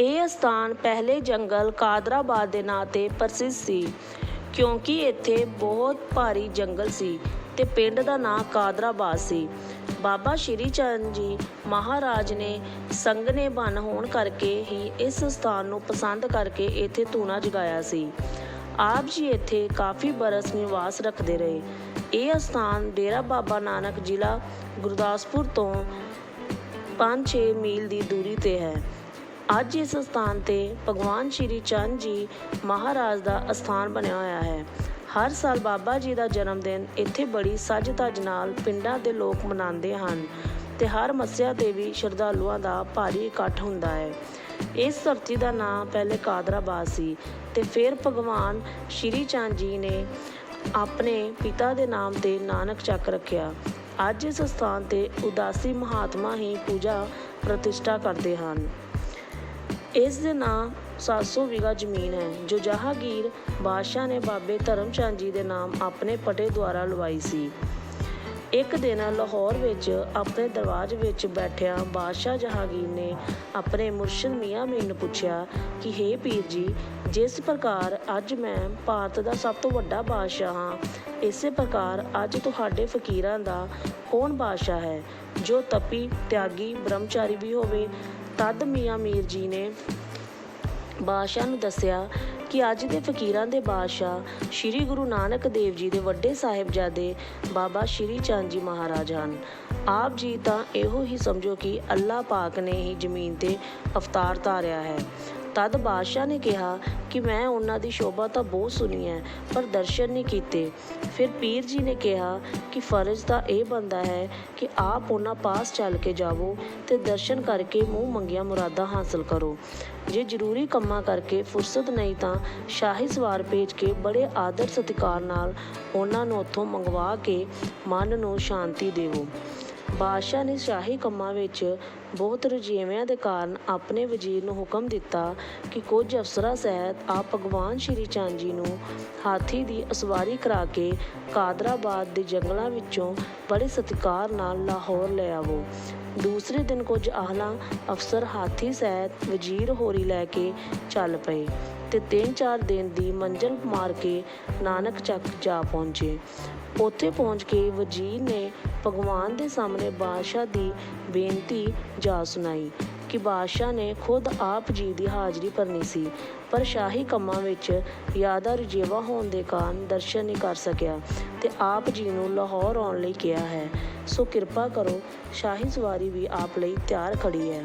ਇਹ ਅਸਥਾਨ ਪਹਿਲੇ ਜੰਗਲ ਕਾਦਰਾਬਾਦ ਦੇ ਨਾਂ ਤੇ ਪ੍ਰਸਿੱਧ ਸੀ, ਕਿਉਂਕਿ ਇੱਥੇ ਬਹੁਤ ਭਾਰੀ ਜੰਗਲ ਸੀ ਤੇ ਪਿੰਡ ਦਾ ਨਾਂ ਕਾਦਰਾਬਾਦ ਸੀ। ਬਾਬਾ ਸ਼੍ਰੀ ਚੰਦ ਜੀ ਮਹਾਰਾਜ ਨੇ ਸੰਗਨੇ ਬਨ ਹੋਣ ਕਰਕੇ ਹੀ ਇਸ ਸਥਾਨ ਨੂੰ ਪਸੰਦ ਕਰਕੇ ਇੱਥੇ ਧੂਣਾ ਜਗਾਇਆ ਸੀ। ਆਪ ਜੀ ਇੱਥੇ ਕਾਫੀ ਬਰਸ ਨਿਵਾਸ ਰੱਖਦੇ ਰਹੇ। ਇਹ ਸਥਾਨ ਡੇਰਾ ਬਾਬਾ ਨਾਨਕ ਜ਼ਿਲ੍ਹਾ ਗੁਰਦਾਸਪੁਰ ਤੋਂ 5-6 ਮੀਲ ਦੀ ਦੂਰੀ ਤੇ ਹੈ। ਅੱਜ ਇਸ ਸਥਾਨ ਤੇ ਭਗਵਾਨ ਸ਼੍ਰੀ ਚੰਦ ਜੀ ਮਹਾਰਾਜ ਦਾ ਅਸਥਾਨ ਬਣਿਆ ਹੋਇਆ ਹੈ। ਹਰ ਸਾਲ ਬਾਬਾ ਜੀ ਦਾ ਜਨਮ ਦਿਨ ਇੱਥੇ ਬੜੀ ਸੱਜ ਧੱਜ ਨਾਲ ਪਿੰਡਾਂ ਦੇ ਲੋਕ ਮਨਾਉਂਦੇ ਹਨ ਤੇ ਹਰ ਮੱਸਿਆ ਤੇ ਵੀ ਸ਼ਰਧਾਲੂਆਂ ਦਾ ਭਾਰੀ ਇਕੱਠ ਹੁੰਦਾ ਹੈ। ਇਸ ਧਰਤੀ ਦਾ ਨਾਮ ਪਹਿਲੇ ਕਾਦਰਾਬਾਦ ਸੀ ਤੇ ਫਿਰ ਭਗਵਾਨ ਸ਼੍ਰੀ ਚੰਦ ਜੀ ਨੇ ਆਪਣੇ ਪਿਤਾ ਦੇ ਨਾਮ ਤੇ ਨਾਨਕ ਚੱਕ ਰੱਖਿਆ। ਅੱਜ ਇਸ ਸਥਾਨ ਤੇ ਉਦਾਸੀ ਮਹਾਤਮਾ ਹੀ ਪੂਜਾ ਪ੍ਰਤਿਸ਼ਠਾ ਕਰਦੇ ਹਨ। ਇਸ ਦੇ ਨਾਂ 700 ਵਿਗਾ ਜ਼ਮੀਨ ਹੈ, ਜੋ ਜਹਾਂਗੀਰ ਬਾਦਸ਼ਾਹ ਨੇ ਬਾਬੇ ਧਰਮਚੰਦ ਜੀ ਦੇ ਨਾਮ ਆਪਣੇ ਪਟੇ ਦੁਆਰਾ ਲਵਾਈ ਸੀ। ਇੱਕ ਦਿਨ ਲਾਹੌਰ ਵਿੱਚ ਆਪਣੇ ਦਰਵਾਜ਼ ਵਿੱਚ ਬੈਠਿਆ ਬਾਦਸ਼ਾਹ ਜਹਾਂਗੀਰ ਨੇ ਆਪਣੇ ਮੁਰਸ਼ਿਦ ਮੀਆਂ ਮੀਰ ਨੂੰ ਪੁੱਛਿਆ ਕਿ, ਹੇ ਪੀਰ ਜੀ, ਜਿਸ ਪ੍ਰਕਾਰ ਅੱਜ ਮੈਂ ਭਾਰਤ ਦਾ ਸਭ ਤੋਂ ਵੱਡਾ ਬਾਦਸ਼ਾਹ ਹਾਂ, ਇਸੇ ਪ੍ਰਕਾਰ ਅੱਜ ਤੁਹਾਡੇ ਫਕੀਰਾਂ ਦਾ ਕੌਣ ਬਾਦਸ਼ਾਹ ਹੈ, ਜੋ ਤਪੀ, ਤਿਆਗੀ, ਬ੍ਰਹਮਚਾਰੀ ਵੀ ਹੋਵੇ ਤਦ ਮੀਆਂ ਮੀਰ ਜੀ ਨੇ ਬਾਦਸ਼ਾਹ ਨੂੰ ਦੱਸਿਆ ਕਿ ਅੱਜ ਦੇ ਫਕੀਰਾਂ ਦੇ ਬਾਦਸ਼ਾਹ ਸ੍ਰੀ ਗੁਰੂ ਨਾਨਕ ਦੇਵ ਜੀ ਦੇ ਵੱਡੇ ਸਾਹਿਬਜ਼ਾਦੇ ਬਾਬਾ ਸ੍ਰੀ ਚੰਦ ਜੀ ਮਹਾਰਾਜ ਹਨ। ਆਪ ਜੀ ਤਾਂ ਇਹੋ ਹੀ ਸਮਝੋ ਕਿ ਅੱਲਾਹ ਪਾਕ ਨੇ ਹੀ ਜ਼ਮੀਨ ਤੇ ਅਵਤਾਰ ਧਾਰਿਆ ਹੈ। ਤਦ ਬਾਦਸ਼ਾਹ ਨੇ ਕਿਹਾ ਕਿ ਮੈਂ ਉਹਨਾਂ ਦੀ ਸ਼ੋਭਾ ਤਾਂ ਬਹੁਤ ਸੁਣੀ ਹੈ, ਪਰ ਦਰਸ਼ਨ ਨਹੀਂ ਕੀਤੇ। ਫਿਰ ਪੀਰ ਜੀ ਨੇ ਕਿਹਾ ਕਿ ਫਰਜ਼ ਤਾਂ ਇਹ ਬੰਦਾ ਹੈ ਕਿ ਆਪ ਉਹਨਾਂ ਪਾਸ ਚੱਲ ਕੇ ਜਾਵੋ ਤੇ ਦਰਸ਼ਨ ਕਰਕੇ ਮੂੰਹ ਮੰਗੀਆਂ ਮੁਰਾਦਾਂ ਹਾਸਲ ਕਰੋ। ਜੇ ਜ਼ਰੂਰੀ ਕੰਮਾਂ ਕਰਕੇ ਫੁਰਸਤ ਨਹੀਂ ਤਾਂ ਸ਼ਾਹੀ ਸਵਾਰ ਭੇਜ ਕੇ ਬੜੇ ਆਦਰ ਸਤਿਕਾਰ ਨਾਲ ਉਹਨਾਂ ਨੂੰ ਉੱਥੋਂ ਮੰਗਵਾ ਕੇ ਮਨ ਨੂੰ ਸ਼ਾਂਤੀ ਦੇਵੋ। ਬਾਦਸ਼ਾਹ ਨੇ ਸ਼ਾਹੀ ਕੰਮਾਂ ਵਿੱਚ ਬਹੁਤ ਰੁਝੇਵਿਆਂ ਦੇ ਕਾਰਨ ਆਪਣੇ ਵਜ਼ੀਰ ਨੂੰ ਹੁਕਮ ਦਿੱਤਾ ਕਿ ਕੁਝ ਅਫਸਰਾਂ ਸਹਿਤ ਆਪ ਭਗਵਾਨ ਸ਼੍ਰੀ ਚੰਦ ਜੀ ਨੂੰ ਹਾਥੀ ਦੀ ਅਸਵਾਰੀ ਕਰਾ ਕੇ ਕਾਦਰਾਬਾਦ ਦੇ ਜੰਗਲਾਂ ਵਿੱਚੋਂ ਬੜੇ ਸਤਿਕਾਰ ਨਾਲ ਲਾਹੌਰ ਲੈ ਆਵੋ। ਦੂਸਰੇ ਦਿਨ ਕੁਝ ਆਹਲਾ ਅਫਸਰ ਹਾਥੀ ਸਹਿਤ ਵਜ਼ੀਰ ਹੋਰੀ ਲੈ ਕੇ ਚੱਲ ਪਏ ਤੇ ਤਿੰਨ ਚਾਰ ਦਿਨ ਦੀ ਮੰਜ਼ਲ ਮਾਰ ਕੇ ਨਾਨਕ ਚੱਕ ਜਾ ਪਹੁੰਚੇ। ਉੱਥੇ ਪਹੁੰਚ ਕੇ ਵਜ਼ੀਰ ਨੇ ਭਗਵਾਨ ਦੇ ਸਾਹਮਣੇ ਬਾਦਸ਼ਾਹ ਦੀ ਬੇਨਤੀ ਜਾ ਸੁਣਾਈ ਕਿ ਬਾਦਸ਼ਾਹ ਨੇ ਖੁਦ ਆਪ ਜੀ ਦੀ ਹਾਜ਼ਰੀ ਭਰਨੀ ਸੀ, ਪਰ ਸ਼ਾਹੀ ਕੰਮਾਂ ਵਿੱਚ ਜ਼ਿਆਦਾ ਰੁਝੇਵਾ ਹੋਣ ਦੇ ਕਾਰਨ ਦਰਸ਼ਨ ਨਹੀਂ ਕਰ ਸਕਿਆ ਤੇ ਆਪ ਜੀ ਨੂੰ ਲਾਹੌਰ ਆਉਣ ਲਈ ਕਿਹਾ ਹੈ। ਸੋ ਕਿਰਪਾ ਕਰੋ, ਸ਼ਾਹੀ ਸਵਾਰੀ ਵੀ ਆਪ ਲਈ ਤਿਆਰ ਖੜੀ ਹੈ।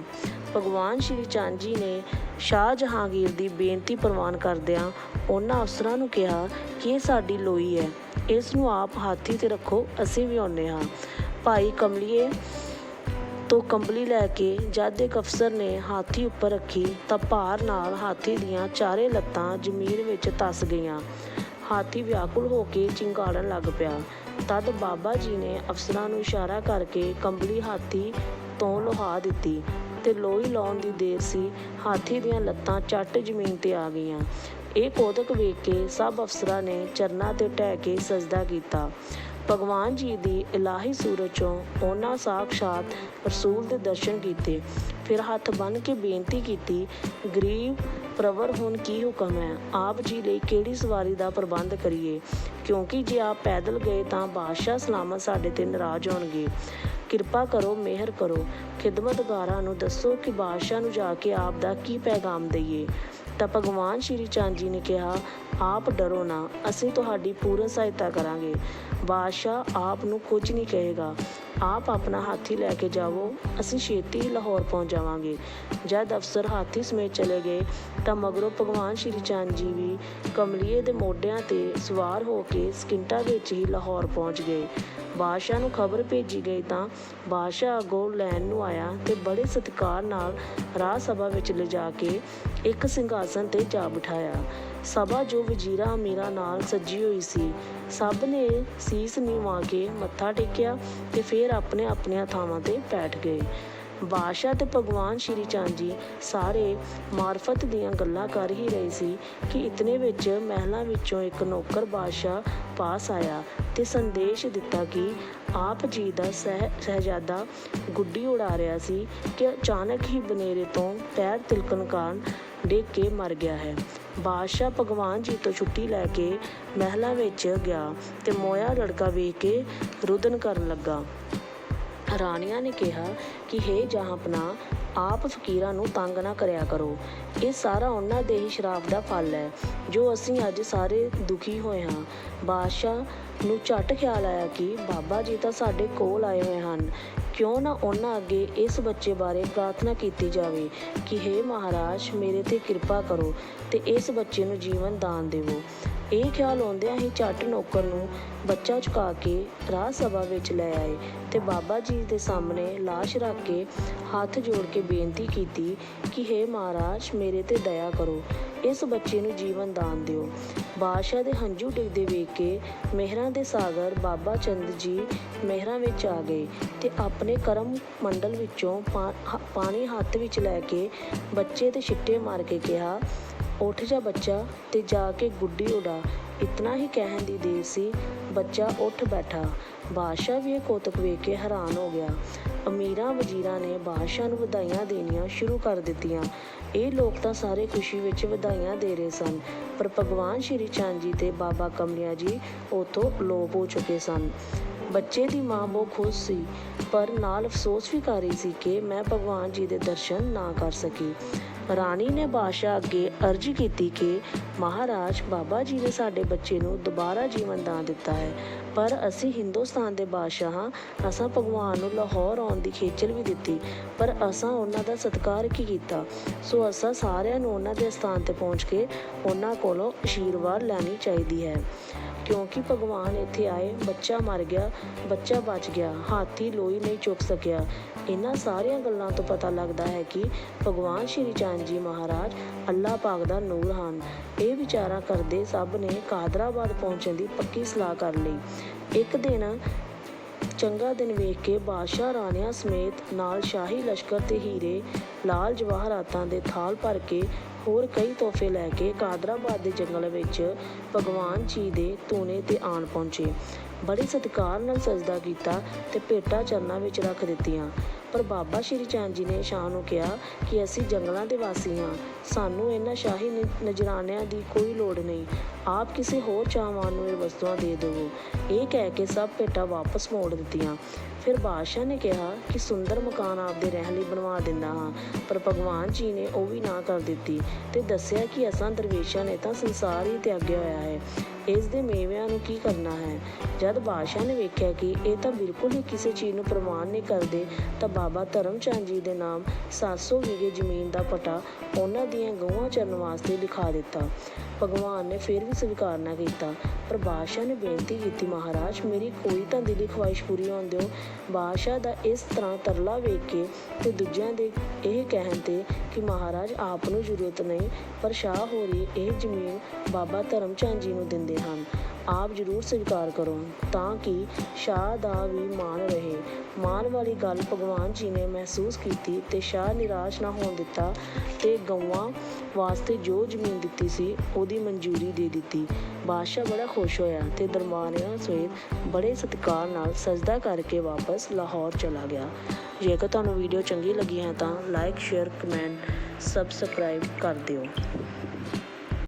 ਭਗਵਾਨ ਸ਼੍ਰੀ ਚੰਦ ਜੀ ਨੇ ਸ਼ਾਹ ਜਹਾਂਗੀਰ ਦੀ ਬੇਨਤੀ ਪ੍ਰਵਾਨ ਕਰਦਿਆਂ ਉਹਨਾਂ ਅਫਸਰਾਂ ਨੂੰ ਕਿਹਾ ਕਿ ਇਹ ਸਾਡੀ ਲੋਈ ਹੈ। ਇਸ ਨੂੰ ਆਪ ਹਾਥੀ ਤੇ ਰੱਖੋ, ਅਸੀਂ ਵੀ ਆਉਂਦੇ ਹਾਂ। ਭਾਈ ਕਮਲੀਏ ਤੋਂ ਕੰਬਲੀ ਲੈ ਕੇ ਜਦ ਇੱਕ ਅਫਸਰ ਨੇ ਹਾਥੀ ਉੱਪਰ ਰੱਖੀ ਤਾਂ ਭਾਰ ਨਾਲ ਹਾਥੀ ਦੀਆਂ ਚਾਰੇ ਲੱਤਾਂ ਜ਼ਮੀਨ ਵਿੱਚ ਤਸ ਗਈਆਂ। ਹਾਥੀ ਵਿਆਕੁਲ ਹੋ ਕੇ ਚਿੰਗਾੜਨ ਲੱਗ ਪਿਆ। ਤਦ ਬਾਬਾ ਜੀ ਨੇ ਅਫਸਰਾਂ ਨੂੰ ਇਸ਼ਾਰਾ ਕਰਕੇ ਕੰਬਲੀ ਹਾਥੀ ਤੋਂ ਲੋਹਾ ਦਿੱਤੀ। ਤੇ ਲੋਈ ਲਾਉਣ ਦੀ ਦੇਰ ਸੀ, ਹਾਥੀ ਦੀਆਂ ਲੱਤਾਂ ਚੱਟ ਜ਼ਮੀਨ ਤੇ ਆ ਗਈਆਂ। ਇਹ ਕੋਦਕ ਵੇਖ ਕੇ ਸਭ ਅਫਸਰਾਂ ਨੇ ਚਰਨਾਂ ਤੇ ਟਹਿ ਕੇ ਸਜਦਾ ਕੀਤਾ। ਭਗਵਾਨ ਜੀ ਦੀ ਇਲਾਹੀ ਸੂਰਤ ਚੋਂ ਉਹਨਾਂ ਸਾਖਸ਼ਾਤ ਰਸੂਲ ਦੇ ਦਰਸ਼ਨ ਕੀਤੇ। ਫਿਰ ਹੱਥ ਬੰਨ ਕੇ ਬੇਨਤੀ ਕੀਤੀ, ਗਰੀਬ ਪ੍ਰਵਰ, ਹੁਣ ਕੀ ਹੁਕਮ ਹੈ? ਆਪ ਜੀ ਲਈ ਕਿਹੜੀ ਸਵਾਰੀ ਦਾ ਪ੍ਰਬੰਧ ਕਰੀਏ? ਕਿਉਂਕਿ ਜੇ ਆਪ ਪੈਦਲ ਗਏ ਤਾਂ ਬਾਦਸ਼ਾਹ ਸਲਾਮਤ ਸਾਡੇ ਤੇ ਨਾਰਾਜ਼ ਹੋਣਗੇ। ਕਿਰਪਾ ਕਰੋ, ਮਿਹਰ ਕਰੋ। ਖਿਦਮਤਗਾਰਾਂ ਨੂੰ ਦੱਸੋ ਕਿ ਬਾਦਸ਼ਾਹ ਨੂੰ ਜਾ ਕੇ ਆਪ ਦਾ ਕੀ ਪੈਗਾਮ ਦਈਏ। ਤਾਂ ਭਗਵਾਨ ਸ਼੍ਰੀ ਚੰਦ ਜੀ ਨੇ ਕਿਹਾ, ਆਪ ਡਰੋ ਨਾ, ਅਸੀਂ ਤੁਹਾਡੀ ਪੂਰਨ ਸਹਾਇਤਾ ਕਰਾਂਗੇ। ਬਾਦਸ਼ਾਹ ਆਪ ਨੂੰ ਕੁਝ ਨਹੀਂ ਕਹੇਗਾ। ਆਪ ਆਪਣਾ ਹਾਥੀ ਲੈ ਕੇ ਜਾਵੋ, ਅਸੀਂ ਛੇਤੀ ਹੀ ਲਾਹੌਰ ਪਹੁੰਚ ਜਾਵਾਂਗੇ। ਜਦ ਅਫਸਰ ਹਾਥੀ ਸਮੇਤ ਚਲੇ ਗਏ, ਤਾਂ ਮਗਰੋਂ ਭਗਵਾਨ ਸ਼੍ਰੀ ਚੰਦ ਜੀ ਵੀ ਕਮਲੀਏ ਦੇ ਮੋਢਿਆਂ ਤੇ ਸਵਾਰ ਹੋ ਕੇ ਸਕਿੰਟਾਂ ਵਿੱਚ ਹੀ ਲਾਹੌਰ ਪਹੁੰਚ ਗਏ। ਬਾਦਸ਼ਾਹ ਨੂੰ ਖਬਰ ਭੇਜੀ ਗਈ ਤਾਂ ਬਾਦਸ਼ਾਹ ਅੱਗੋਂ ਲੈਣ ਨੂੰ ਆਇਆ ਤੇ ਬੜੇ ਸਤਿਕਾਰ ਨਾਲ ਰਾਜ ਸਭਾ ਵਿੱਚ ਲਿਜਾ ਕੇ ਇੱਕ ਸਿੰਘਾਸਨ ਤੇ ਜਾ ਬਿਠਾਇਆ। ਸਭਾ ਜੋ ਵਜ਼ੀਰਾ ਅਮੀਰਾਂ ਨਾਲ ਸੱਜੀ ਹੋਈ ਸੀ, ਸਭ ਨੇ ਸੀਸ ਨਿਵਾ ਕੇ ਮੱਥਾ ਟੇਕਿਆ ਤੇ ਫਿਰ ਆਪਣੇ ਆਪਣੀਆਂ ਥਾਵਾਂ ਤੇ ਬੈਠ ਗਏ। ਬਾਦਸ਼ਾਹ ਤੇ ਭਗਵਾਨ ਸ਼੍ਰੀ ਚੰਦ ਜੀ ਸਾਰੇ ਮਾਰਫਤ ਦੀਆਂ ਗੱਲਾਂ ਕਰ ਹੀ ਰਹੇ ਸੀ ਕਿ ਇਤਨੇ ਵਿੱਚ ਮਹਿਲਾਂ ਵਿੱਚੋਂ ਇੱਕ ਨੌਕਰ ਬਾਦਸ਼ਾਹ ਪਾਸ ਆਇਆ ਤੇ ਸੰਦੇਸ਼ ਦਿੱਤਾ ਕਿ ਆਪ ਜੀ ਦਾ ਸਹਿ, ਸਹਿਜਾਦਾ ਗੁੱਡੀ ਉਡਾ ਰਿਹਾ ਸੀ ਕਿ ਅਚਾਨਕ ਹੀ ਬਨੇਰੇ ਤੋਂ ਪੈਰ ਤਿਲਕਣ ਕਾਰਨ ਡਿੱਗ ਕੇ ਮਰ ਗਿਆ ਹੈ। ਬਾਦਸ਼ਾਹ ਭਗਵਾਨ ਜੀ ਤੋਂ ਛੁੱਟੀ ਲੈ ਕੇ ਮਹਿਲਾਂ ਵਿੱਚ ਗਿਆ ਤੇ ਮੋਇਆ ਲੜਕਾ ਵੇਖ ਕੇ ਰੁਦਨ ਕਰਨ ਲੱਗਾ। ਰਾਣੀਆਂ ਨੇ ਕਿਹਾ ਕਿ ਹੇ ਜਹਾਂਪਨਾ, ਆਪ ਫਕੀਰਾਂ ਨੂੰ ਤੰਗ ਨਾ ਕਰਿਆ ਕਰੋ। ਇਹ ਸਾਰਾ ਉਹਨਾਂ ਦੇ ਹੀ ਸ਼ਰਾਬ ਦਾ ਫਲ ਹੈ, ਜੋ ਅਸੀਂ ਅੱਜ ਸਾਰੇ ਦੁਖੀ ਹੋਏ ਹਾਂ। ਬਾਦਸ਼ਾਹ ਨੂੰ ਝਟ ਖਿਆਲ ਆਇਆ ਕਿ ਬਾਬਾ ਜੀ ਤਾਂ ਸਾਡੇ ਕੋਲ ਆਏ ਹੋਏ ਹਨ। ਕਿਉਂ ਨਾ ਉਹਨਾਂ ਅੱਗੇ ਇਸ ਬੱਚੇ ਬਾਰੇ ਪ੍ਰਾਰਥਨਾ ਕੀਤੀ ਜਾਵੇ ਕਿ ਹੇ ਮਹਾਰਾਜ, ਮੇਰੇ ਤੇ ਕਿਰਪਾ ਕਰੋ ਤੇ ਇਸ ਬੱਚੇ ਨੂੰ ਜੀਵਨ ਦਾਨ ਦੇਵੋ। ਇਹ ਖਿਆਲ ਆਉਂਦਿਆਂ ਹੀ ਝੱਟ ਨੌਕਰ ਨੂੰ ਬੱਚਾ ਚੁਕਾ ਕੇ ਰਾਜ ਸਭਾ ਵਿੱਚ ਲੈ ਆਏ ਤੇ ਬਾਬਾ ਜੀ ਦੇ ਸਾਹਮਣੇ ਲਾਸ਼ ਰੱਖ ਕੇ ਹੱਥ ਜੋੜ ਕੇ ਬੇਨਤੀ ਕੀਤੀ ਕਿ ਹੇ ਮਹਾਰਾਜ, ਮੇਰੇ ਤੇ ਦਇਆ ਕਰੋ, ਇਸ ਬੱਚੇ ਨੂੰ ਜੀਵਨ ਦਾਨ ਦਿਓ। ਬਾਦਸ਼ਾਹ ਦੇ ਹੰਝੂ ਡਿੱਗਦੇ ਵੇਖ ਕੇ ਮਹਿਰਾਂ ਦੇ ਸਾਗਰ ਬਾਬਾ ਚੰਦ ਜੀ ਮਹਿਰਾਂ ਵਿੱਚ ਆ ਗਏ ਤੇ ਆਪਣੇ ਕਰਮ ਮੰਡਲ ਵਿੱਚੋਂ ਪਾਣੀ ਹੱਥ ਵਿੱਚ ਲੈ ਕੇ ਬੱਚੇ ਤੇ ਛਿੱਟੇ ਮਾਰ ਕੇ ਕਿਹਾ ਉੱਠ ਜਾ ਬੱਚਾ ਤੇ ਜਾ ਕੇ ਗੁੱਡੀ ਉਡਾ। ਇਤਨਾ ਹੀ ਕਹਿਣ ਦੀ ਦੇਰ ਸੀ, ਬੱਚਾ ਉੱਠ ਬੈਠਾ। ਬਾਦਸ਼ਾਹ ਵੀ ਇਹ ਕੋਤਕ ਵੇਖ ਕੇ ਹੈਰਾਨ ਹੋ ਗਿਆ। ਅਮੀਰਾਂ ਵਜ਼ੀਰਾਂ ਨੇ ਬਾਦਸ਼ਾਹ ਨੂੰ ਵਧਾਈਆਂ ਦੇਣੀਆਂ ਸ਼ੁਰੂ ਕਰ ਦਿੱਤੀਆਂ। ਇਹ ਲੋਕ ਤਾਂ ਸਾਰੇ ਖੁਸ਼ੀ ਵਿੱਚ ਵਧਾਈਆਂ ਦੇ ਰਹੇ ਸਨ, ਪਰ ਭਗਵਾਨ ਸ਼੍ਰੀ ਚੰਦ ਜੀ ਤੇ ਬਾਬਾ ਕਮਲਿਆ ਜੀ ਉਥੋਂ ਲੋਪ ਹੋ ਚੁੱਕੇ ਸਨ। ਬੱਚੇ ਦੀ ਮਾਂ ਬਹੁਤ ਖੁਸ਼ ਸੀ, ਪਰ ਨਾਲ ਅਫਸੋਸ ਵੀ ਕਰ ਰਹੀ ਸੀ ਕਿ ਮੈਂ ਭਗਵਾਨ ਜੀ ਦੇ ਦਰਸ਼ਨ ਨਾ ਕਰ ਸਕੀ। ਰਾਣੀ ਨੇ ਬਾਦਸ਼ਾਹ ਅੱਗੇ ਅਰਜ਼ੀ ਕੀਤੀ ਕਿ ਮਹਾਰਾਜ ਬਾਬਾ ਜੀ ਨੇ ਸਾਡੇ ਬੱਚੇ ਨੂੰ ਦੁਬਾਰਾ ਜੀਵਨ ਦਾਨ ਦਿੱਤਾ ਹੈ। ਪਰ ਅਸੀਂ ਹਿੰਦੁਸਤਾਨ ਦੇ ਬਾਦਸ਼ਾਹ ਹਾਂ, ਅਸਾਂ ਭਗਵਾਨ ਨੂੰ ਲਾਹੌਰ ਆਉਣ ਦੀ ਖੇਚਲ ਵੀ ਦਿੱਤੀ, ਪਰ ਅਸਾਂ ਉਹਨਾਂ ਦਾ ਸਤਿਕਾਰ ਕੀ ਕੀਤਾ? ਸੋ ਅਸਾਂ ਸਾਰਿਆਂ ਨੂੰ ਉਹਨਾਂ ਦੇ ਸਥਾਨ ਤੇ ਪਹੁੰਚ ਕੇ ਉਹਨਾਂ ਕੋਲੋਂ ਆਸ਼ੀਰਵਾਦ ਲੈਣੀ ਚਾਹੀਦੀ ਹੈ। ਕਿਉਂਕਿ ਭਗਵਾਨ ਇੱਥੇ ਆਏ, ਬੱਚਾ ਮਰ ਗਿਆ, ਬੱਚਾ ਬਚ ਗਿਆ, ਹਾਥੀ ਲੋਈ ਨਹੀਂ ਚੁੱਕ ਸਕਿਆ। ਇਹਨਾਂ ਸਾਰੀਆਂ ਗੱਲਾਂ ਤੋਂ ਪਤਾ ਲੱਗਦਾ ਹੈ ਕਿ ਭਗਵਾਨ ਸ਼੍ਰੀ ਚੰਦ ਜੀ ਮਹਾਰਾਜ ਅੱਲਾਹ ਪਾਕ ਦਾ ਨੂਰ ਹਨ। ਇਹ ਵਿਚਾਰਾ ਕਰਦੇ ਸਭ ਨੇ ਕਾਦਰਾਬਾਦ ਪਹੁੰਚਣ ਦੀ ਪੱਕੀ ਸਲਾਹ ਕਰ ਲਈ। ਇੱਕ ਦਿਨ ਚੰਗਾ ਦਿਨ ਵੇਖ ਕੇ ਬਾਦਸ਼ਾਹ ਰਾਣਿਆਂ ਸਮੇਤ ਨਾਲ ਸ਼ਾਹੀ ਲਸ਼ਕਰ ਤੇ ਹੀਰੇ ਲਾਲ ਜਵਾਹਰਾਤਾਂ ਦੇ ਥਾਲ ਭਰ ਕੇ ਹੋਰ ਕਈ ਤੋਹਫੇ ਲੈ ਕੇ ਕਾਦਰਾਬਾਦ ਦੇ ਜੰਗਲ ਵਿੱਚ ਭਗਵਾਨ ਜੀ ਦੇ ਤੂਨੇ ਤੇ ਆਣ ਪਹੁੰਚੇ। ਬੜੇ ਸਤਿਕਾਰ ਨਾਲ ਸਜਦਾ ਕੀਤਾ ਤੇ ਭੇਟਾਂ ਚਰਨਾਂ ਵਿੱਚ ਰੱਖ ਦਿੱਤੀਆਂ। ਪਰ ਬਾਬਾ ਸ਼੍ਰੀ ਚੰਦ ਜੀ ਨੇ ਸ਼ਾਹ ਨੂੰ ਕਿਹਾ ਕਿ ਅਸੀਂ ਜੰਗਲਾਂ ਦੇ ਵਾਸੀ ਹਾਂ। ਸਾਨੂੰ ਇਹਨਾਂ ਸ਼ਾਹੀ ਨ- ਨਜ਼ਰਾਨਿਆਂ ਦੀ ਕੋਈ ਲੋੜ ਨਹੀਂ। ਆਪ ਕਿਸੇ ਹੋਰ ਚਾਹਵਾਨ ਨੂੰ ਇਹ ਵਸਤੂਆਂ ਦੇ ਦੇਵੋ। ਇਹ ਕਹਿ ਕੇ ਸਭ ਭੇਟਾਂ ਵਾਪਸ ਮੋੜ ਦਿੱਤੀਆਂ। ਫਿਰ ਬਾਦਸ਼ਾਹ ਨੇ ਕਿਹਾ ਕਿ ਸੁੰਦਰ ਮਕਾਨ ਆਪਦੇ ਰਹਿਣ ਲਈ ਬਣਵਾ ਦਿੰਦਾ ਹਾਂ, ਪਰ ਭਗਵਾਨ ਜੀ ਨੇ ਉਹ ਵੀ ਨਾ ਕਰ ਦਿੱਤੀ ਤੇ ਦੱਸਿਆ ਕਿ ਅਸਾਂ ਦਰਵੇਸ਼ਾਂ ਨੇ ਤਾਂ ਸੰਸਾਰ ਹੀ ਤਿਆਗਿਆ ਹੋਇਆ ਹੈ। ਇਸ ਦੇ ਮੇਵਿਆਂ ਨੂੰ ਕੀ ਕਰਨਾ ਹੈ? ਜਦ ਬਾਦਸ਼ਾਹ ਨੇ ਵੇਖਿਆ ਕਿ ਇਹ ਤਾਂ ਬਿਲਕੁਲ ਹੀ ਕਿਸੇ ਚੀਜ਼ ਨੂੰ ਪ੍ਰਮਾਣ ਨਹੀਂ ਕਰਦੇ, ਤਾਂ ਬਾਬਾ ਧਰਮਚੰਦ ਜੀ ਦੇ ਨਾਮ 700 ਵਿਗੇ ਜ਼ਮੀਨ ਦਾ ਪਟਾ ਉਹਨਾਂ ਦੀਆਂ ਗਊਆਂ ਚਰਨ ਵਾਸਤੇ ਲਿਖਾ ਦਿੱਤਾ। ਭਗਵਾਨ ਨੇ ਫਿਰ ਵੀ ਸਵੀਕਾਰ ਨਾ ਕੀਤਾ। ਪਰ ਬਾਦਸ਼ਾਹ ਨੇ ਬੇਨਤੀ ਕੀਤੀ, ਮਹਾਰਾਜ, ਮੇਰੀ ਕੋਈ ਤਾਂ ਦਿਲੀ ਖਵਾਇਸ਼ ਪੂਰੀ ਹੋਣ ਦਿਓ। ਬਾਦਸ਼ਾਹ ਦਾ ਇਸ ਤਰ੍ਹਾਂ ਤਰਲਾ ਵੇਖ ਕੇ ਤੇ ਦੂਜਿਆਂ ਦੇ ਇਹ ਕਹਿਣ ਤੇ ਕਿ ਮਹਾਰਾਜ ਆਪ ਨੂੰ ਜ਼ਰੂਰਤ ਨਹੀਂ, ਪਰ ਸ਼ਾਹ ਹੋਰੀ ਇਹ ਜ਼ਮੀਨ ਬਾਬਾ ਧਰਮਚੰਦ ਜੀ ਨੂੰ ਦਿੰਦੇ ਹਨ। ਆਪ ਜ਼ਰੂਰ ਸਵੀਕਾਰ ਕਰੋ ਤਾਂ ਕਿ ਸ਼ਾਹ ਦਾ ਵੀ ਮਾਣ ਰਹੇ। ਮਾਣ ਵਾਲੀ ਗੱਲ ਭਗਵਾਨ ਜੀ ਨੇ ਮਹਿਸੂਸ ਕੀਤੀ ਤੇ ਸ਼ਾਹ ਨਿਰਾਸ਼ ਨਾ ਹੋਣ ਦਿੱਤਾ ਤੇ ਗਊਆਂ ਵਾਸਤੇ ਜੋ ਜ਼ਮੀਨ ਦਿੱਤੀ ਸੀ, ਉਹਦੀ ਮਨਜ਼ੂਰੀ ਦੇ ਦਿੱਤੀ। ਬਾਦਸ਼ਾਹ ਬੜਾ ਖੁਸ਼ ਹੋਇਆ ਤੇ ਦਰਬਾਰੀਆਂ ਸਮੇਤ ਬੜੇ ਸਤਿਕਾਰ ਨਾਲ ਸਜਦਾ ਕਰਕੇ ਵਾਪਸ ਲਾਹੌਰ ਚਲਾ ਗਿਆ। ਜੇਕਰ ਤੁਹਾਨੂੰ ਵੀਡੀਓ ਚੰਗੀ ਲੱਗੀ ਹੈ ਤਾਂ ਲਾਈਕ ਸ਼ੇਅਰ ਕਮੈਂਟ ਸਬਸਕ੍ਰਾਈਬ ਕਰ ਦਿਓ।